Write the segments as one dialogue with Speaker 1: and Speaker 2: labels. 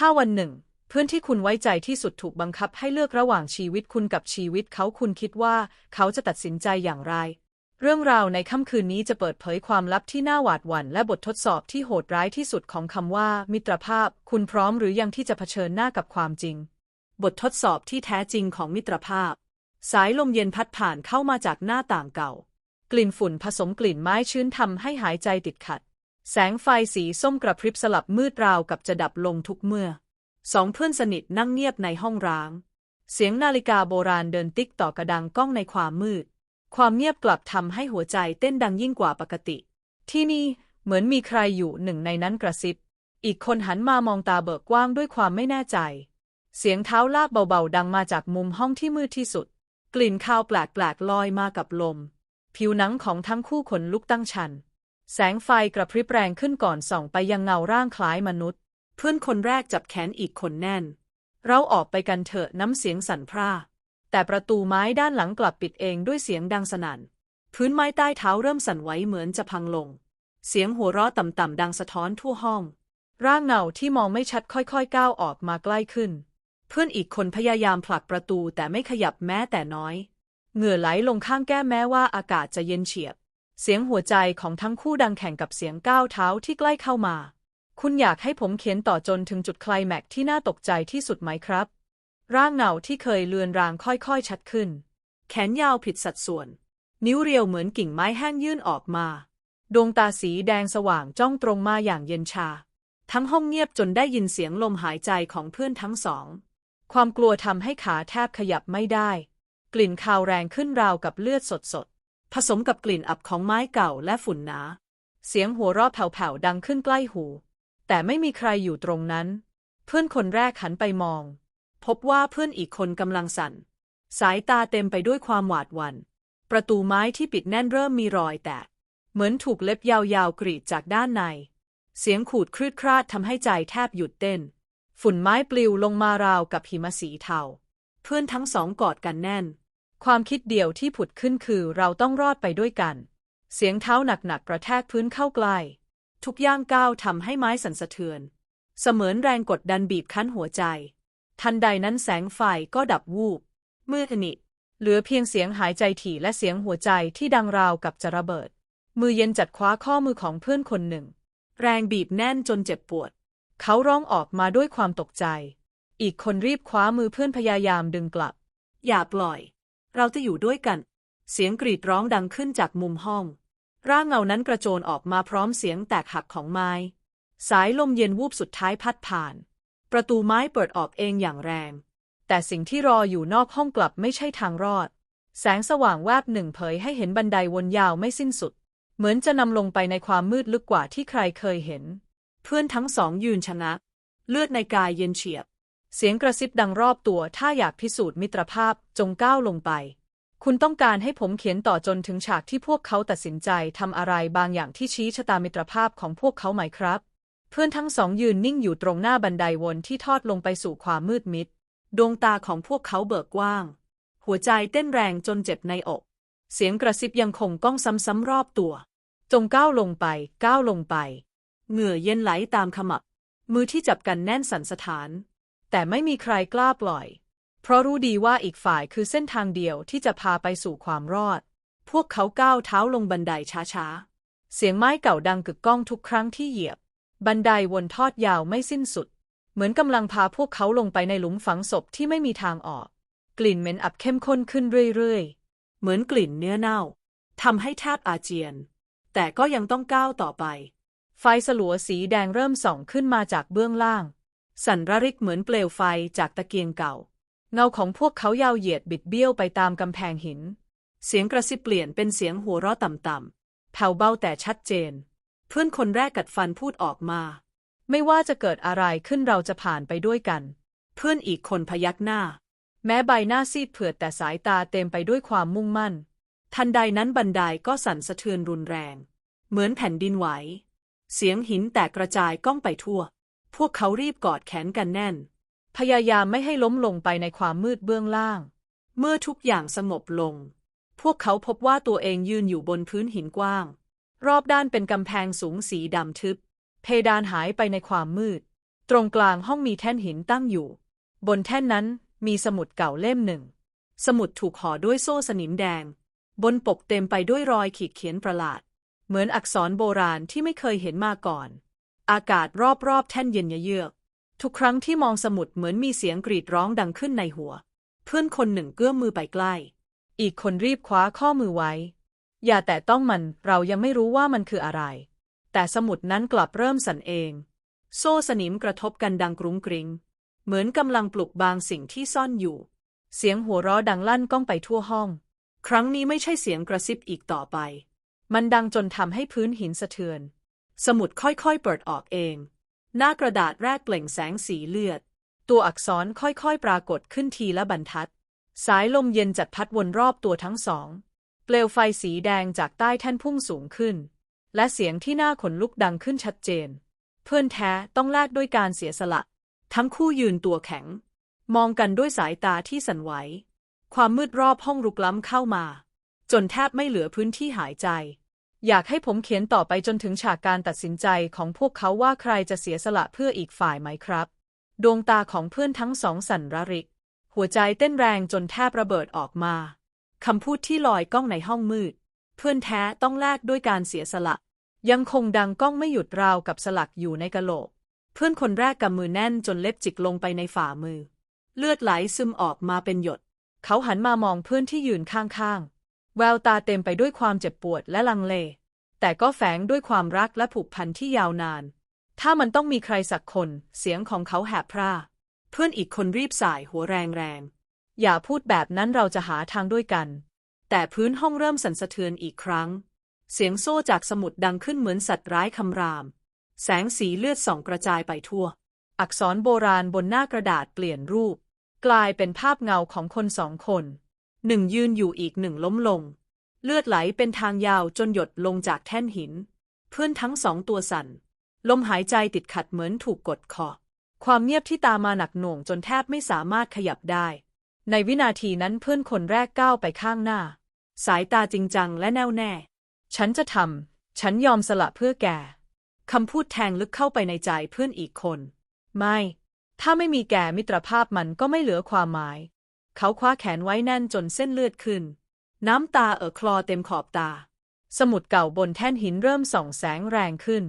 Speaker 1: ถ้าวันหนึ่ง เพื่อนที่คุณไว้ใจที่สุดถูกบังคับให้เลือกระหว่างชีวิตคุณกับชีวิตเขาคุณคิดว่าเขาจะตัดสินใจอย่างไร เรื่องราวในค่ำคืนนี้จะเปิดเผยความลับที่น่าหวาดหวั่นและบททดสอบที่โหดร้ายที่สุดของคำว่า มิตรภาพ คุณพร้อมหรือยังที่จะเผชิญหน้ากับความจริง บททดสอบที่แท้จริงของมิตรภาพ สายลมเย็นพัดผ่านเข้ามาจากหน้าต่างเก่า กลิ่นฝุ่นผสมกลิ่นไม้ชื้นทำให้หายใจติดขัด แสงไฟสีส้มกระพริบสลับมืดราวกับจะดับลงทุกเมื่อ สองเพื่อนสนิทนั่งเงียบในห้องร้าง เสียงนาฬิกาโบราณเดินติ๊กต่อกระดังก้องในความมืด ความเงียบกลับทำให้หัวใจเต้นดังยิ่งกว่าปกติ ที่นี่เหมือนมีใครอยู่หนึ่งในนั้นกระซิบ อีกคนหันมามองตาเบิกกว้างด้วยความไม่แน่ใจ เสียงเท้าลากเบาๆดังมาจากมุมห้องที่มืดที่สุด กลิ่นคาวแปลกๆลอยมากับลม ผิวหนังของทั้งคู่ขนลุกตั้งชัน แสงไฟกระพริบแรงขึ้นก่อนส่องไปยังเงาร่างคล้ายมนุษย์ เพื่อนคนแรกจับแขนอีกคนแน่น เราออกไปกันเถอะน้ำเสียงสั่นพร่า แต่ประตูไม้ด้านหลังกลับปิดเองด้วยเสียงดังสนั่น พื้นไม้ใต้เท้าเริ่มสั่นไหวเหมือนจะพังลง เสียงหัวเราะต่ำๆดังสะท้อนทั่วห้อง ร่างเงาที่มองไม่ชัดค่อยๆก้าวออกมาใกล้ขึ้น เพื่อนอีกคนพยายามผลักประตูแต่ไม่ขยับแม้แต่น้อย เหงื่อไหลลงข้างแก้มแม้ว่าอากาศจะเย็นเฉียบ เสียงหัวใจของทั้งคู่ดังแข่งกับเสียงก้าวเท้าที่ใกล้เข้ามา คุณอยากให้ผมเขียนต่อจนถึงจุดคลแม็กที่น่าตกใจที่สุดไหมครับ ร่างเงาที่เคยเลือนรางค่อยๆชัดขึ้น แขนยาวผิดสัดส่วน นิ้วเรียวเหมือนกิ่งไม้แห้งยื่นออกมา ดวงตาสีแดงสว่างจ้องตรงมาอย่างเย็นชา ทั้งห้องเงียบจนได้ยินเสียงลมหายใจของเพื่อนทั้งสอง ความกลัวทำให้ขาแทบขยับไม่ได้ กลิ่นคาวแรงขึ้นราวกับเลือดสดๆ ผสมกับกลิ่นอับของไม้เก่าและฝุ่นหนา เสียงหัวเราะแผ่วๆดังขึ้นใกล้หู แต่ไม่มีใครอยู่ตรงนั้น เพื่อนคนแรกหันไปมอง พบว่าเพื่อนอีกคนกำลังสั่น สายตาเต็มไปด้วยความหวาดหวัน่น ประตูไม้ที่ปิดแน่นเริ่มมีรอยแตก เหมือนถูกเล็บยาวๆกรีดจากด้านใน เสียงขูดครืดคราดทำให้ใจแทบหยุดเต้น ฝุ่นไม้ปลิวลงมาราวกับหิมะสีเทา เพื่อนทั้งสองกอดกันแน่น ความคิดเดียวที่ผุดขึ้นคือเราต้องรอดไปด้วยกัน เสียงเท้าหนักๆกระแทกพื้นเข้าใกล้ทุกย่างก้าวทำให้ไม้สั่นสะเทือน เสมือนแรงกดดันบีบคั้นหัวใจ ทันใดนั้นแสงไฟก็ดับวูบ มืดสนิทเหลือเพียงเสียงหายใจถี่และเสียงหัวใจที่ดังราวกับจะระเบิด มือเย็นจัดคว้าข้อมือของเพื่อนคนหนึ่ง แรงบีบแน่นจนเจ็บปวด เขาร้องออกมาด้วยความตกใจ อีกคนรีบคว้ามือเพื่อนพยายามดึงกลับ อย่าปล่อย เราจะอยู่ด้วยกัน เสียงกรีดร้องดังขึ้นจากมุมห้อง ร่างเงานั้นกระโจนออกมาพร้อมเสียงแตกหักของไม้ สายลมเย็นวูบสุดท้ายพัดผ่าน ประตูไม้เปิดออกเองอย่างแรง แต่สิ่งที่รออยู่นอกห้องกลับไม่ใช่ทางรอด แสงสว่างแวบหนึ่งเผยให้เห็นบันไดวนยาวไม่สิ้นสุด เหมือนจะนำลงไปในความมืดลึกกว่าที่ใครเคยเห็น เพื่อนทั้งสองยืนชนะ เลือดในกายเย็นเฉียบ เสียงกระซิบดังรอบตัว ถ้าอยากพิสูจน์มิตรภาพจงก้าวลงไป คุณต้องการให้ผมเขียนต่อจนถึงฉากที่พวกเขาตัดสินใจทำอะไรบางอย่างที่ชี้ชะตามิตรภาพของพวกเขาไหมครับ เพื่อนทั้งสองยืนนิ่งอยู่ตรงหน้าบันไดวนที่ทอดลงไปสู่ความมืดมิด ดวงตาของพวกเขาเบิกกว้าง หัวใจเต้นแรงจนเจ็บในอก เสียงกระซิบยังคงก้องซ้ำๆรอบตัว จงก้าวลงไป ก้าวลงไป เหงื่อเย็นไหลตามขมับ มือที่จับกันแน่นสั่นสะท้าน แต่ไม่มีใครกล้าปล่อย เพราะรู้ดีว่าอีกฝ่ายคือเส้นทางเดียวที่จะพาไปสู่ความรอด พวกเขาก้าวเท้าลงบันไดช้าๆ เสียงไม้เก่าดังกึกก้องทุกครั้งที่เหยียบ บันไดวนทอดยาวไม่สิ้นสุด เหมือนกำลังพาพวกเขาลงไปในหลุมฝังศพที่ไม่มีทางออก กลิ่นเหม็นอับเข้มข้นขึ้นเรื่อยๆ เหมือนกลิ่นเนื้อเน่าทำให้แทบอาเจียน แต่ก็ยังต้องก้าวต่อไป ไฟสลัวสีแดงเริ่มส่องขึ้นมาจากเบื้องล่าง สั่นระริกเหมือนเปลวไฟจากตะเกียงเก่า เงาของพวกเขายาวเหยียดบิดเบี้ยวไปตามกำแพงหิน เสียงกระซิบเปลี่ยนเป็นเสียงหัวเราะต่ำๆแผ่วเบาแต่ชัดเจน เพื่อนคนแรกกัดฟันพูดออกมา ไม่ว่าจะเกิดอะไรขึ้นเราจะผ่านไปด้วยกัน เพื่อนอีกคนพยักหน้า แม้ใบหน้าซีดเผือดแต่สายตาเต็มไปด้วยความมุ่งมั่น ทันใดนั้นบันไดก็สั่นสะเทือนรุนแรง เหมือนแผ่นดินไหว เสียงหินแตกกระจายก้องไปทั่ว พวกเขารีบกอดแขนกันแน่น พยายามไม่ให้ล้มลงไปในความมืดเบื้องล่าง เมื่อทุกอย่างสงบลง พวกเขาพบว่าตัวเองยืนอยู่บนพื้นหินกว้าง รอบด้านเป็นกำแพงสูงสีดำทึบ เพดานหายไปในความมืด ตรงกลางห้องมีแท่นหินตั้งอยู่ บนแท่นนั้นมีสมุดเก่าเล่มหนึ่ง สมุดถูกห่อด้วยโซ่สนิมแดง บนปกเต็มไปด้วยรอยขีดเขียนประหลาด เหมือนอักษรโบราณที่ไม่เคยเห็นมาก่อน อากาศรอบๆ แท่นเย็นเยือก ทุกครั้งที่มองสมุดเหมือนมีเสียงกรีดร้องดังขึ้นในหัว เพื่อนคนหนึ่งเกื้อมมือไปใกล้ อีกคนรีบคว้าข้อมือไว้ อย่าแต่ต้องมันเรายังไม่รู้ว่ามันคืออะไร แต่สมุดนั้นกลับเริ่มสั่นเอง โซ่สนิมกระทบกันดังกรุ้งกริงเหมือนกำลังปลุกบางสิ่งที่ซ่อนอยู่ เสียงหัวเราะดังลั่นก้องไปทั่วห้อง ครั้งนี้ไม่ใช่เสียงกระซิบอีกต่อไป มันดังจนทำให้พื้นหินสะเทือน สมุดค่อยๆเปิดออกเอง หน้ากระดาษแรกเปล่งแสงสีเลือด ตัวอักษรค่อยๆปรากฏขึ้นทีละบรรทัด สายลมเย็นจัดพัดวนรอบตัวทั้งสอง เปลวไฟสีแดงจากใต้แท่นพุ่งสูงขึ้น และเสียงที่หน่าขนลุกดังขึ้นชัดเจน เพื่อนแท้ต้องแลกด้วยการเสียสละ ทั้งคู่ยืนตัวแข็ง มองกันด้วยสายตาที่สั่นไหว ความมืดรอบห้องรุกล้ำเข้ามา จนแทบไม่เหลือพื้นที่หายใจ อยากให้ผมเขียนต่อไปจนถึงฉากการตัดสินใจของพวกเขาว่าใครจะเสียสละเพื่ออีกฝ่ายไหมครับ ดวงตาของเพื่อนทั้งสองสั่นระริก หัวใจเต้นแรงจนแทบระเบิดออกมา คำพูดที่ลอยก้องในห้องมืด เพื่อนแท้ต้องแลกด้วยการเสียสละ ยังคงดังก้องไม่หยุดราวกับสลักอยู่ในกะโหลก เพื่อนคนแรกกำมือแน่นจนเล็บจิกลงไปในฝ่ามือ เลือดไหลซึมออกมาเป็นหยด เขาหันมามองเพื่อนที่ยืนข้างๆ แววตาเต็มไปด้วยความเจ็บปวดและลังเล แต่ก็แฝงด้วยความรักและผูกพันที่ยาวนาน ถ้ามันต้องมีใครสักคน เสียงของเขาแหบพร่า เพื่อนอีกคนรีบสายหัวแรงๆอย่าพูดแบบนั้นเราจะหาทางด้วยกัน แต่พื้นห้องเริ่มสั่นสะเทือนอีกครั้ง เสียงโซ่จากสมุดดังขึ้นเหมือนสัตว์ร้ายคำราม แสงสีเลือดส่องกระจายไปทั่ว อักษรโบราณบนหน้ากระดาษเปลี่ยนรูป กลายเป็นภาพเงาของคนสองคน หนึ่งยืนอยู่อีกหนึ่งล้มลง เลือดไหลเป็นทางยาวจนหยดลงจากแท่นหิน เพื่อนทั้งสองตัวสั่น ลมหายใจติดขัดเหมือนถูกกดคอ ความเงียบที่ตามมาหนักหน่วงจนแทบไม่สามารถขยับได้ ในวินาทีนั้นเพื่อนคนแรกก้าวไปข้างหน้า สายตาจริงจังและแน่วแน่ ฉันจะทำ ฉันยอมสละเพื่อแกคำพูดแทงลึกเข้าไปในใจเพื่อนอีกคน ไม่ ถ้าไม่มีแกมิตรภาพมันก็ไม่เหลือความหมาย เขาคว้าแขนไว้แน่นจนเส้นเลือดขึ้น น้ำตาเอ่อคลอเต็มขอบตา สมุดเก่าบนแท่นหินเริ่มส่องแสงแรงขึ้น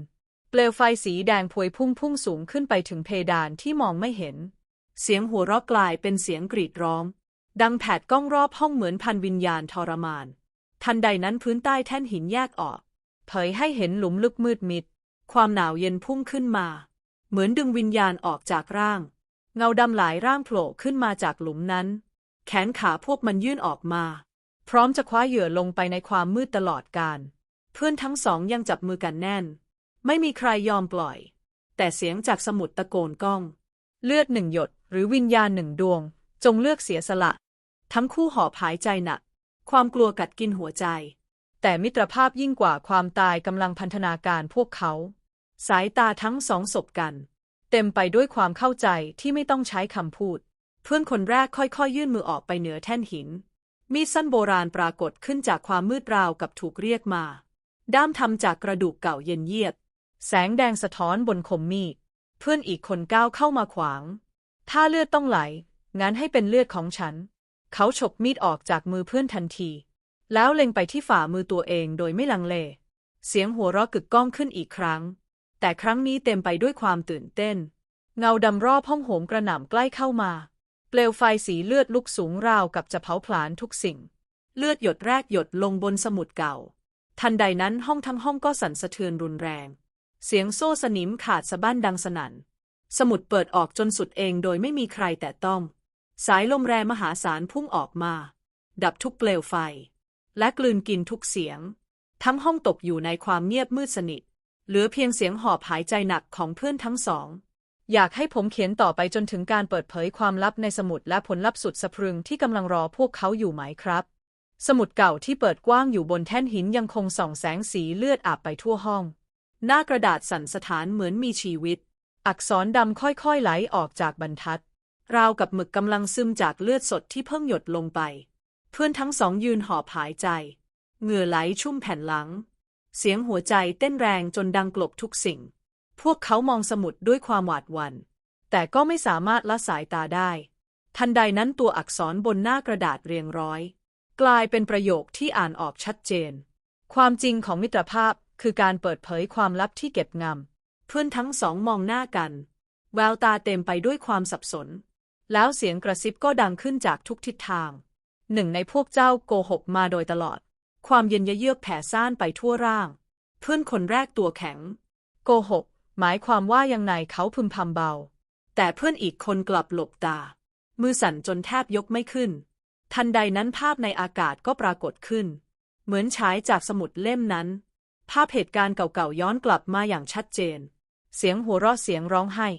Speaker 1: เปลวไฟสีแดงพวยพุ่งพุ่งสูงขึ้นไปถึงเพดานที่มองไม่เห็น เสียงหัวเราะกลายเป็นเสียงกรีดร้อง ดังแผดก้องรอบห้องเหมือนพันวิญญาณทรมาน ทันใดนั้นพื้นใต้แท่นหินแยกออก เผยให้เห็นหลุมลึกมืดมิด ความหนาวเย็นพุ่งขึ้นมา เหมือนดึงวิญญาณออกจากร่าง เงาดำหลายร่างโผล่ขึ้นมาจากหลุมนั้น แขนขาพวกมันยื่นออกมา พร้อมจะคว้าเหยื่อลงไปในความมืดตลอดกาลเพื่อนทั้งสองยังจับมือกันแน่น ไม่มีใครยอมปล่อย แต่เสียงจากสมุดตะโกนก้อง เลือดหนึ่งหยด หรือวิญญาณหนึ่งดวง จงเลือกเสียสละ ทั้งคู่หอบหายใจหนัก ความกลัวกัดกินหัวใจ แต่มิตรภาพยิ่งกว่าความตายกำลังพันธนาการพวกเขา สายตาทั้งสองสบกัน เต็มไปด้วยความเข้าใจที่ไม่ต้องใช้คำพูด เพื่อนคนแรกค่อยๆยื่นมือออกไปเหนือแท่นหิน มีดสั้นโบราณปรากฏขึ้นจากความมืดราวกับถูกเรียกมา ด้ามทำจากกระดูกเก่าเย็นเยียบแสงแดงสะท้อนบนคมมีด เพื่อนอีกคนก้าวเข้ามาขวาง ถ้าเลือดต้องไหล งั้นให้เป็นเลือดของฉัน เขาฉกมีดออกจากมือเพื่อนทันที แล้วเล็งไปที่ฝ่ามือตัวเองโดยไม่ลังเล เสียงหัวเราะกึกก้องขึ้นอีกครั้ง แต่ครั้งนี้เต็มไปด้วยความตื่นเต้น เงาดำรอบห้องโหมกระหน่ำใกล้เข้ามา เปลวไฟสีเลือดลุกสูงราวกับจะเผาผลาญทุกสิ่ง เลือดหยดแรกหยดลงบนสมุดเก่า ทันใดนั้นห้องทั้งห้องก็สั่นสะเทือนรุนแรง เสียงโซ่สนิมขาดสะบั้นดังสนั่น สมุดเปิดออกจนสุดเองโดยไม่มีใครแตะต้อง สายลมแรงมหาศาลพุ่งออกมา ดับทุกเปลวไฟ และกลืนกินทุกเสียง ทั้งห้องตกอยู่ในความเงียบมืดสนิท เหลือเพียงเสียงหอบหายใจหนักของเพื่อนทั้งสอง อยากให้ผมเขียนต่อไปจนถึงการเปิดเผยความลับในสมุดและผลลัพธ์สุดสะพรึงที่กำลังรอพวกเขาอยู่ไหมครับ สมุดเก่าที่เปิดกว้างอยู่บนแท่นหินยังคงส่องแสงสีเลือดอาบไปทั่วห้อง หน้ากระดาษสั่นสถานเหมือนมีชีวิต อักษรดำค่อยๆไหลออกจากบรรทัด ราวกับหมึกกำลังซึมจากเลือดสดที่เพิ่งหยดลงไป เพื่อนทั้งสองยืนหอบหายใจ เหงื่อไหลชุ่มแผ่นหลัง เสียงหัวใจเต้นแรงจนดังกลบทุกสิ่ง พวกเขามองสมุดด้วยความหวาดหวัน่น แต่ก็ไม่สามารถละสายตาได้ ทันใดนั้นตัวอักษรบนหน้ากระดาษเรียงร้อย กลายเป็นประโยคที่อ่านออกชัดเจน ความจริงของมิตรภาพคือการเปิดเผยความลับที่เก็บงำเพื่อนทั้งสองมองหน้ากัน แววตาเต็มไปด้วยความสับสน แล้วเสียงกระซิบก็ดังขึ้นจากทุกทิศทาง หนึ่งในพวกเจ้าโกหกมาโดยตลอด ความเย็นเยือกแผ่ซ่านไปทั่วร่าง เพื่อนคนแรกตัวแข็ง โกหก หมายความว่ายังไงเขาพึมพำเบา แต่เพื่อนอีกคนกลับหลบตา มือสั่นจนแทบยกไม่ขึ้น ทันใดนั้นภาพในอากาศก็ปรากฏขึ้น เหมือนฉายจากสมุดเล่มนั้น ภาพเหตุการณ์เก่าๆย้อนกลับมาอย่างชัดเจน เสียงหัวเราะเสียงร้องไห้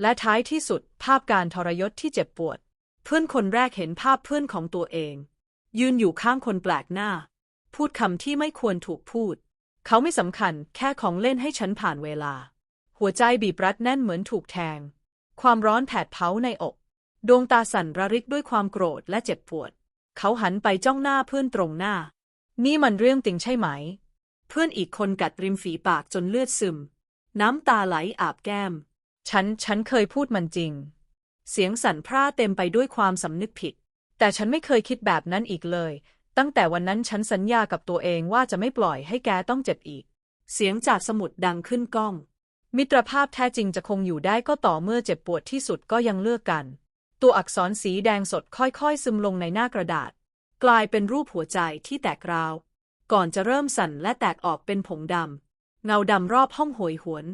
Speaker 1: และท้ายที่สุดภาพการทรยศที่เจ็บปวด เพื่อนคนแรกเห็นภาพเพื่อนของตัวเอง ยืนอยู่ข้างคนแปลกหน้า พูดคำที่ไม่ควรถูกพูด เขาไม่สำคัญแค่ของเล่นให้ฉันผ่านเวลา หัวใจบีบรัดแน่นเหมือนถูกแทง ความร้อนแผดเผาในอก ดวงตาสั่นระริกด้วยความโกรธและเจ็บปวด เขาหันไปจ้องหน้าเพื่อนตรงหน้า นี่มันเรื่องติงใช่ไหม เพื่อนอีกคนกัดริมฝีปากจนเลือดซึม น้ำตาไหลอาบแก้ม ฉัน ฉันเคยพูดมันจริง เสียงสั่นพร่าเต็มไปด้วยความสำนึกผิด แต่ฉันไม่เคยคิดแบบนั้นอีกเลย ตั้งแต่วันนั้นฉันสัญญากับตัวเองว่าจะไม่ปล่อยให้แกต้องเจ็บอีก เสียงจากสมุดดังขึ้นก้อง มิตรภาพแท้จริงจะคงอยู่ได้ก็ต่อเมื่อเจ็บปวดที่สุดก็ยังเลือกกัน ตัวอักษรสีแดงสดค่อยๆ ซึมลงในหน้ากระดาษ กลายเป็นรูปหัวใจที่แตกราว ก่อนจะเริ่มสั่นและแตกออกเป็นผงดำ เงาดำรอบห้องโหยหวน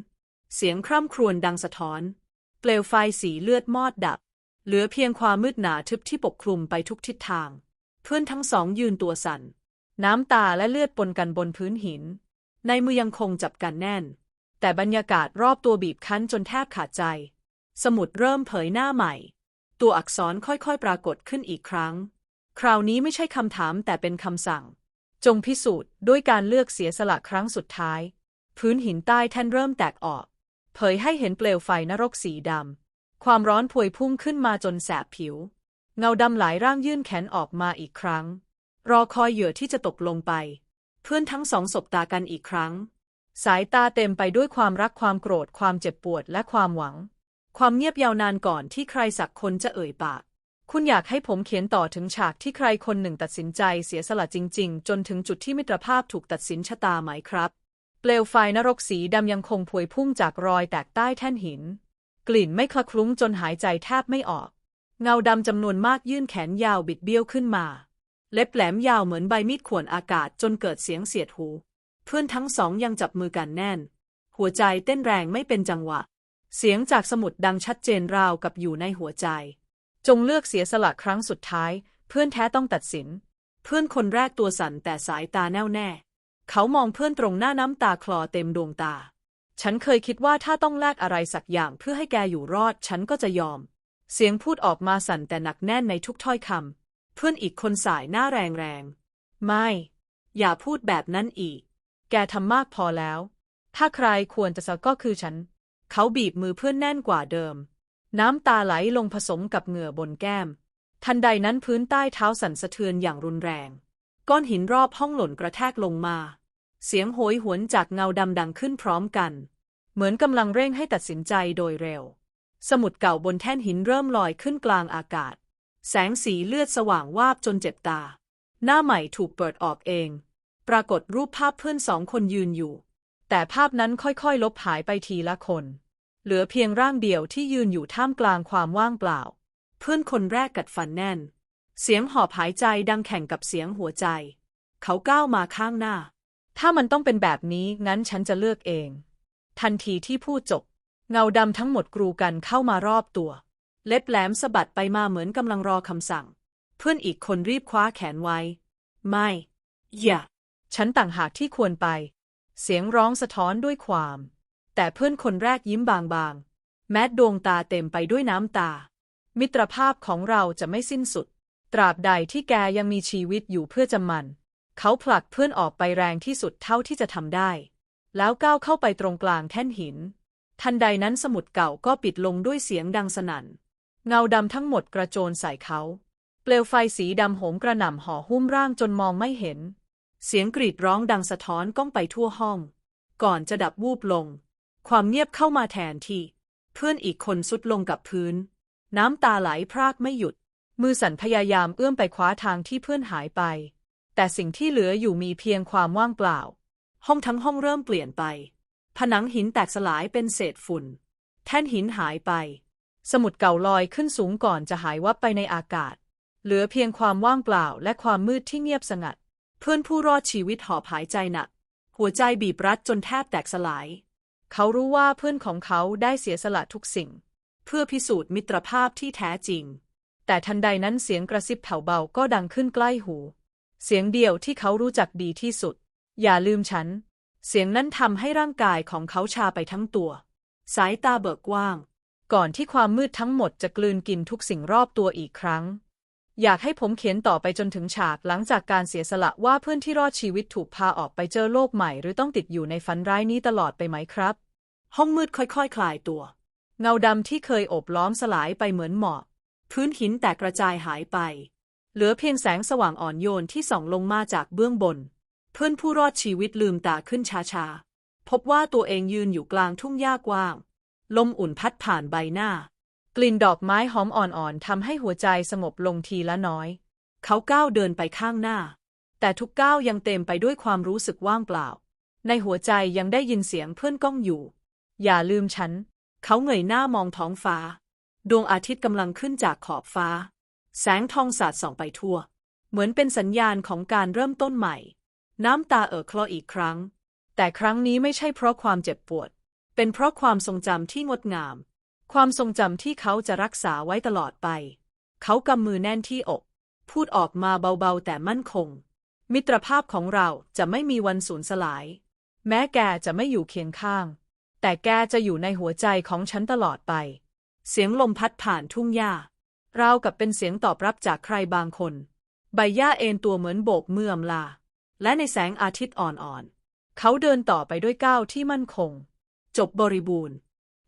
Speaker 1: เสียงคร่ำครวญดังสะท้อน เปลวไฟสีเลือดมอดดับ เหลือเพียงความมืดหนาทึบที่ปกคลุมไปทุกทิศทาง เพื่อนทั้งสองยืนตัวสั่น น้ำตาและเลือดปนกันบนพื้นหิน ในมือยังคงจับกันแน่น แต่บรรยากาศรอบตัวบีบคั้นจนแทบขาดใจ สมุดเริ่มเผยหน้าใหม่ ตัวอักษรค่อยๆ ปรากฏขึ้นอีกครั้ง คราวนี้ไม่ใช่คำถามแต่เป็นคำสั่ง จงพิสูจน์ด้วยการเลือกเสียสละครั้งสุดท้าย พื้นหินใต้แท่นเริ่มแตกออก เผยให้เห็นเปลวไฟนรกสีดำ ความร้อนพวยพุ่งขึ้นมาจนแสบผิว เงาดำหลายร่างยื่นแขนออกมาอีกครั้ง รอคอยเหยื่อที่จะตกลงไป เพื่อนทั้งสองสบตากันอีกครั้ง สายตาเต็มไปด้วยความรักความโกรธความเจ็บปวดและความหวัง ความเงียบยาวนานก่อนที่ใครสักคนจะเอ่ยปาก คุณอยากให้ผมเขียนต่อถึงฉากที่ใครคนหนึ่งตัดสินใจเสียสละจริง ๆ จนถึงจุดที่มิตรภาพถูกตัดสินชะตาไหมครับ เปลวไฟนรกสีดำยังคงพวยพุ่งจากรอยแตกใต้แท่นหิน กลิ่นไม่คละคลุ้งจนหายใจแทบไม่ออก เงาดำจำนวนมากยื่นแขนยาวบิดเบี้ยวขึ้นมา เล็บแหลมยาวเหมือนใบมีดข่วนอากาศจนเกิดเสียงเสียดหู เพื่อนทั้งสองยังจับมือกันแน่น หัวใจเต้นแรงไม่เป็นจังหวะ เสียงจากสมุดดังชัดเจนราวกับอยู่ในหัวใจ จงเลือกเสียสละครั้งสุดท้าย เพื่อนแท้ต้องตัดสิน เพื่อนคนแรกตัวสั่นแต่สายตาแน่วแน่ เขามองเพื่อนตรงหน้าน้ำตาคลอเต็มดวงตา ฉันเคยคิดว่าถ้าต้องแลกอะไรสักอย่างเพื่อให้แกอยู่รอด ฉันก็จะยอม เสียงพูดออกมาสั่นแต่หนักแน่นในทุกถ้อยคำเพื่อนอีกคนสายหน้าแรงๆ ไม่ อย่าพูดแบบนั้นอีก แกทำมากพอแล้ว ถ้าใครควรจะสักก็คือฉัน เขาบีบมือเพื่อนแน่นกว่าเดิม น้ำตาไหลลงผสมกับเหงื่อบนแก้ม ทันใดนั้นพื้นใต้เท้าสั่นสะเทือนอย่างรุนแรง ก้อนหินรอบห้องหล่นกระแทกลงมา เสียงโหยหวนจากเงาดำดังขึ้นพร้อมกัน เหมือนกำลังเร่งให้ตัดสินใจโดยเร็ว สมุดเก่าบนแท่นหินเริ่มลอยขึ้นกลางอากาศ แสงสีเลือดสว่างวาบจนเจ็บตา หน้าใหม่ถูกเปิดออกเอง ปรากฏรูปภาพเพื่อนสองคนยืนอยู่ แต่ภาพนั้นค่อยๆ ลบหายไปทีละคน เหลือเพียงร่างเดียวที่ยืนอยู่ท่ามกลางความว่างเปล่า เพื่อนคนแรกกัดฟันแน่น เสียงหอบหายใจดังแข่งกับเสียงหัวใจ เขาก้าวมาข้างหน้า ถ้ามันต้องเป็นแบบนี้งั้นฉันจะเลือกเอง ทันทีที่พูดจบ เงาดำทั้งหมดกรูกันเข้ามารอบตัว เล็บแหลมสะบัดไปมาเหมือนกำลังรอคำสั่ง เพื่อนอีกคนรีบคว้าแขนไว้ ไม่ อย่า ฉันต่างหากที่ควรไป เสียงร้องสะท้อนด้วยความ แต่เพื่อนคนแรกยิ้มบางๆ แม้ดวงตาเต็มไปด้วยน้ำตา มิตรภาพของเราจะไม่สิ้นสุด ตราบใดที่แกยังมีชีวิตอยู่เพื่อจำมัน เขาผลักเพื่อนออกไปแรงที่สุดเท่าที่จะทำได้ แล้วก้าวเข้าไปตรงกลางแท่นหิน ทันใดนั้นสมุดเก่าก็ปิดลงด้วยเสียงดังสนั่น เงาดำทั้งหมดกระโจนใส่เขา เปลวไฟสีดำโหมกระหน่ำห่อหุ้มร่างจนมองไม่เห็น เสียงกรีดร้องดังสะท้อนก้องไปทั่วห้อง ก่อนจะดับวูบลง
Speaker 2: ความเงียบเข้ามาแทนที่ เพื่อนอีกคนสุดลงกับพื้น น้ำตาไหลพรากไม่หยุด
Speaker 1: มือสั่นพยายามเอื้อมไปคว้าทางที่เพื่อนหายไป แต่สิ่งที่เหลืออยู่มีเพียงความว่างเปล่า
Speaker 2: ห้องทั้งห้องเริ่มเปลี่ยนไป ผนังหินแตกสลายเป็นเศษฝุ่น แท่นหินหายไป
Speaker 1: สมุดเก่าลอยขึ้นสูงก่อนจะหายวับไปในอากาศ เหลือเพียงความว่างเปล่าและความมืดที่เงียบสงัด
Speaker 2: เพื่อนผู้รอดชีวิตหอบหายใจหนัก หัวใจบีบรัดจนแทบแตกสลาย
Speaker 1: เขารู้ว่าเพื่อนของเขาได้เสียสละทุกสิ่ง
Speaker 2: เพื่อพิสูจน์มิตรภาพที่แท้จริง
Speaker 1: แต่ทันใดนั้นเสียงกระซิบแผ่วเบาก็ดังขึ้นใกล้หู เสียงเดียวที่เขารู้จักดีที่สุด อย่าลืมฉัน
Speaker 2: เสียงนั้นทำให้ร่างกายของเขาชาไปทั้งตัว สายตาเบิกกว้าง
Speaker 1: ก่อนที่ความมืดทั้งหมดจะกลืนกินทุกสิ่งรอบตัวอีกครั้ง อยากให้ผมเขียนต่อไปจนถึงฉากหลังจากการเสียสละว่าเพื่อนที่รอดชีวิตถูกพาออกไปเจอโลกใหม่ หรือต้องติดอยู่ในฝันร้ายนี้ตลอดไปไหมครับ
Speaker 2: ห้องมืดค่อยๆคคลายตัว
Speaker 1: เงาดำที่เคยโอบล้อมสลายไปเหมือนหมอก
Speaker 2: พื้นหินแตกกระจายหายไป
Speaker 1: เหลือเพียงแสงสว่างอ่อนโยนที่ส่องลงมาจากเบื้องบน
Speaker 2: เพื่อนผู้รอดชีวิตลืมตาขึ้นช้าๆพบว่าตัวเองยืนอยู่กลางทุ่งหญ้ากว้าง ลมอุ่นพัดผ่านใบหน้า
Speaker 1: กลิ่นดอกไม้หอมอ่อนๆทำให้หัวใจสงบลงทีละน้อย
Speaker 2: เขาก้าวเดินไปข้างหน้า
Speaker 1: แต่ทุกก้าวยังเต็มไปด้วยความรู้สึกว่างเปล่า ในหัวใจยังได้ยินเสียงเพื่อนก้องอยู่ อย่าลืมฉัน
Speaker 2: เขาเงยหน้ามองท้องฟ้า ดวงอาทิตย์กำลังขึ้นจากขอบฟ้า แสงทองสาดส่องไปทั่ว เหมือนเป็นสัญญาณของการเริ่มต้นใหม่ น้ำตาเอ่อคลออีกครั้ง
Speaker 1: แต่ครั้งนี้ไม่ใช่เพราะความเจ็บปวด
Speaker 2: เป็นเพราะความทรงจำที่งดงาม
Speaker 1: ความทรงจำที่เขาจะรักษาไว้ตลอดไป
Speaker 2: เขากำมือแน่นที่อก พูดออกมาเบาๆแต่มั่นคง
Speaker 1: มิตรภาพของเราจะไม่มีวันสูญสลาย แม้แกจะไม่อยู่เคียงข้าง แต่แกจะอยู่ในหัวใจของฉันตลอดไป
Speaker 2: เสียงลมพัดผ่านทุ่งหญ้าราวกับเป็นเสียงตอบรับจากใครบางคน ใบหญ้าเอ็นตัวเหมือนโบกเมืออำลา และในแสงอาทิตย์อ่อนๆ
Speaker 1: เขาเดินต่อไปด้วยก้าวที่มั่นคง
Speaker 2: จบบริบูรณ์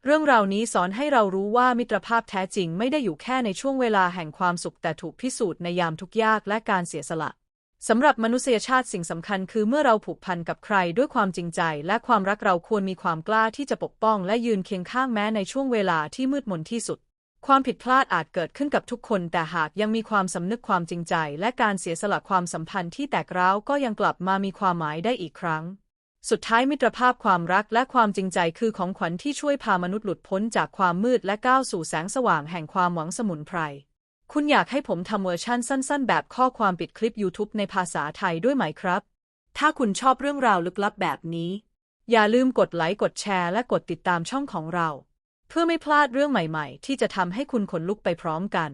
Speaker 1: เรื่องราวนี้สอนให้เรารู้ว่ามิตรภาพแท้จริงไม่ได้อยู่แค่ในช่วงเวลาแห่งความสุขแต่ถูกพิสูจน์ในยามทุกยากและการเสียสละสำหรับมนุษยชาติสิ่งสำคัญคือเมื่อเราผูกพันกับใครด้วยความจริงใจ และความรักเราควรมีความกล้าที่จะปกป้อง และยืนเคียงข้างแม้ในช่วงเวลาที่มืดมนที่สุด ความผิดพลาดอาจเกิดขึ้นกับทุกคน แต่หากยังมีความสำนึกความจริงใจ และการเสียสละความสัมพันธ์ที่แตกร้าวก็ยังกลับมามีความหมายได้อีกครั้ง สุดท้ายมิตรภาพความรักและความจริงใจคือของขวัญที่ช่วยพามนุษย์หลุดพ้นจากความมืดและก้าวสู่แสงสว่างแห่งความหวังสมุนไพร คุณอยากให้ผมทำเวอร์ชั่นสั้น ๆ แบบข้อความปิดคลิป YouTube ในภาษาไทยด้วยไหมครับ
Speaker 2: ถ้าคุณชอบเรื่องราวลึกลับแบบนี้
Speaker 1: อย่าลืมกดไลค์ กดแชร์ และกดติดตามช่องของเรา เพื่อไม่พลาดเรื่องใหม่ ๆ ที่จะทำให้คุณขนลุกไปพร้อมกัน